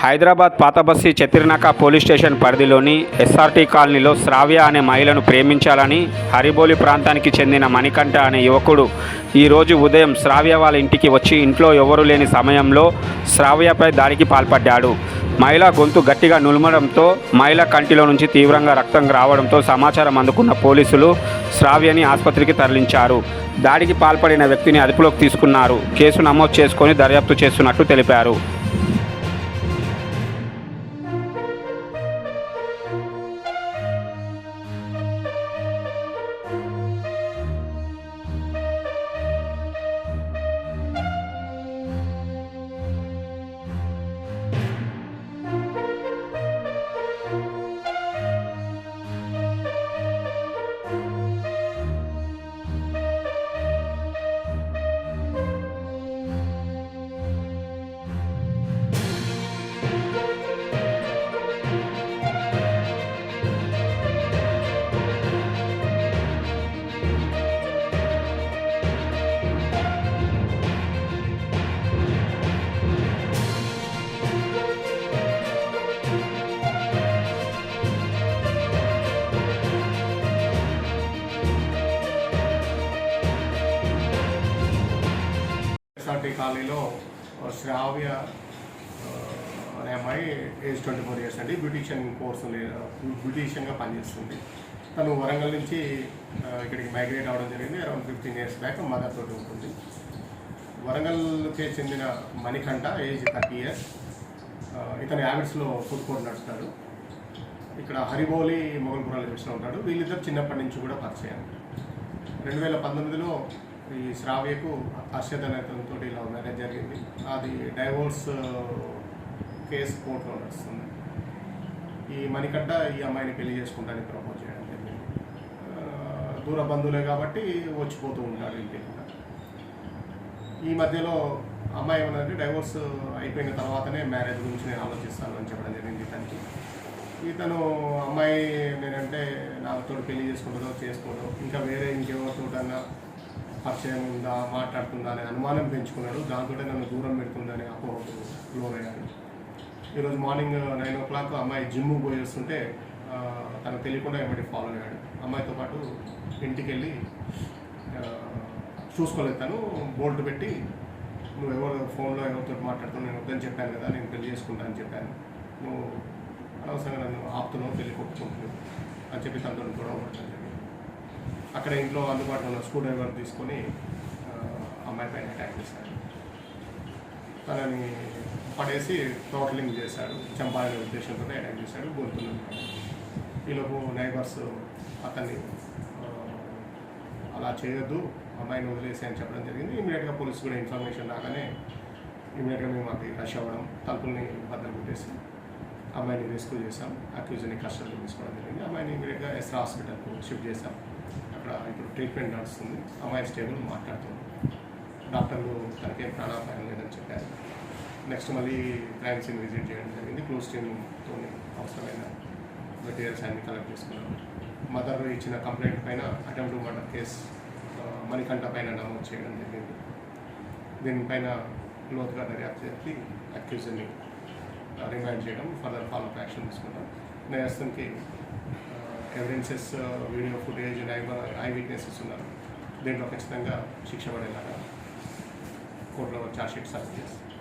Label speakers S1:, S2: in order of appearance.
S1: Hyderabad పాతబస్సి Chatrinaka police station పరిధిలోని SRT కాలనీలో శ్రావ్య అనే మహిళను ప్రేమించాలని హరిబోలి ప్రాంతానికి చెందిన మణికంఠ అనే యువకుడు ఈరోజు ఉదయం శ్రావ్య వాళ్ళ ఇంటికి వచ్చి ఇంట్లో ఎవరూ లేని సమయంలో శ్రావ్యపై దాడికి పాల్పడ్డాడు. మహిళ గొంతు గట్టిగా నులమడంతో మహిళ కంటిలో నుంచి తీవ్రంగా రక్తం రావడంతో సమాచారం అందుకున్న పోలీసులు శ్రావ్యని ఆసుపత్రికి తరలించారు. దాడికి పాల్పడిన వ్యక్తిని అదుపులోకి తీసుకున్నారు. కేసు నమోదు చేసుకొని దర్యాప్తు చేస్తున్నట్టు తెలిపారు.
S2: ఎస్ఆర్టీ కాలనీలో శ్రావ్య అనే అమ్మాయి ఏజ్ ట్వంటీ ఫోర్ ఇయర్స్ అండి. బ్యూటీషియన్ కోర్సు బ్యూటీషియన్గా పనిచేస్తుంది. తను వరంగల్ నుంచి ఇక్కడికి మైగ్రేట్ అవ్వడం జరిగింది. Around fifteen years back mother తోటి ఉంటుంది. వరంగల్కి చెందిన మణికంఠ ఏజ్ థర్టీ ఇయర్స్. ఇతని హ్యాబిట్స్లో ఫుడ్ కోర్ట్ నడుస్తాడు ఇక్కడ హరిబౌలి మొగల్పురాలు చూస్తూ ఉంటాడు. వీళ్ళిద్దరు చిన్నప్పటి నుంచి కూడా పరిచయం. రెండు వేల పంతొమ్మిదిలో ఈ శ్రావ్యకు హర్షద్ అనే ఇలా లవ్ మ్యారేజ్ జరిగింది. అది డైవోర్స్ కేసు కోర్టులో నడుస్తుంది. ఈ మణికట్ట ఈ అమ్మాయిని పెళ్ళి చేసుకుంటానికి ప్రపోజ్ చేయడం జరిగింది. దూర బంధువులే కాబట్టి వచ్చిపోతూ ఉంటాడు ఇంటికి ఈ మధ్యలో అమ్మాయి ఏమన్నది డైవోర్స్ అయిపోయిన తర్వాతనే మ్యారేజ్ గురించి నేను ఆలోచిస్తాను అని చెప్పడం జరిగింది ఇతనికి. ఇతను అమ్మాయి నేనంటే నాతో పెళ్ళి చేసుకుంటుందో చేసుకోవడం ఇంకా వేరే ఇంకెవరితోటన్నా పరిచయం ఉందా మాట్లాడుతుందా అనే అనుమానం పెంచుకున్నాడు. దాంతో నన్ను దూరం పెడుతుందని అపోహకు లోనయ్యాడు. ఈరోజు మార్నింగ్ నైన్ ఓ క్లాక్ అమ్మాయి జిమ్ పోయి వస్తుంటే తనకు తెలియకుండా ఏమిటి ఫాలో అయ్యాడు. అమ్మాయితో పాటు ఇంటికి వెళ్ళి చూసుకోలేదు తను. బోల్ట్ పెట్టి నువ్వు ఎవరు ఫోన్లో ఎవరితో మాట్లాడుతున్నావు? నేను వద్దని చెప్పాను కదా నేను పెళ్ళి చేసుకుంటా అని చెప్పాను. నువ్వు అనవసరంగా నన్ను ఆపుతున్నావు పెళ్ళి కొట్టుకుంటున్నావు అని చెప్పి తనతో గొడవ పడుతుంది అక్కడ ఇంట్లో అందుబాటులో ఉన్న స్క్రూ డ్రైవర్ తీసుకొని అమ్మాయి పైన అటాక్ చేశాడు తనని పడేసి టోటలింగ్ చేశాడు. చంపాలనే ఉద్దేశంతో అటాక్ చేశాడు. గొంతున్నాడు ఈలోపు నైబర్స్ అతన్ని అలా చేయొద్దు అమ్మాయిని వదిలేసి అని చెప్పడం జరిగింది. ఇమీడియట్గా పోలీస్ కూడా ఇన్ఫర్మేషన్ రాగానే ఇమీడియట్గా మేము అది రష్ అవ్వడం తలుపుల్ని బద్దలు పెట్టేసి అమ్మాయిని రెస్క్యూ చేశాం. అక్యూజ్ని కస్టడీలో తీసుకోవడం జరిగింది. అమ్మాయిని ఇమీడియట్గా ఎస్ హాస్పిటల్కు షిఫ్ట్ చేశాం. అక్కడ ఇప్పుడు ట్రీట్మెంట్ నడుస్తుంది. అమ్మాయి స్టేబుల్ మాట్లాడుతుంది. డాక్టర్లు తనకేం ప్రాణాపాయం లేదని చెప్పారు. నెక్స్ట్ మళ్ళీ క్రైమ్ సీన్ విజిట్ చేయడం జరిగింది. క్లోజ్ టీమ్తో అవసరమైన మెటీరియల్స్ అన్ని కలెక్ట్ చేసుకున్నాం. మదర్ ఇచ్చిన కంప్లైంట్ పైన అటెంప్ట్ మర్డర్ కేసు మణికంఠ పైన నమోదు చేయడం జరిగింది. దీనిపైన లోతుగా దర్యాప్తు చేసి అక్యూజ్ని రిమైండ్ చేయడం ఫర్దర్ ఫాలో యాక్షన్ తీసుకుంటాం. నేరస్తునికి evidences video footage eye witnesses ఉన్నారు. దీంట్లో ఖచ్చితంగా శిక్ష పడేలాగా కోర్టులో ఛార్జ్షీట్ సబ్మిట్ చేస్తాం.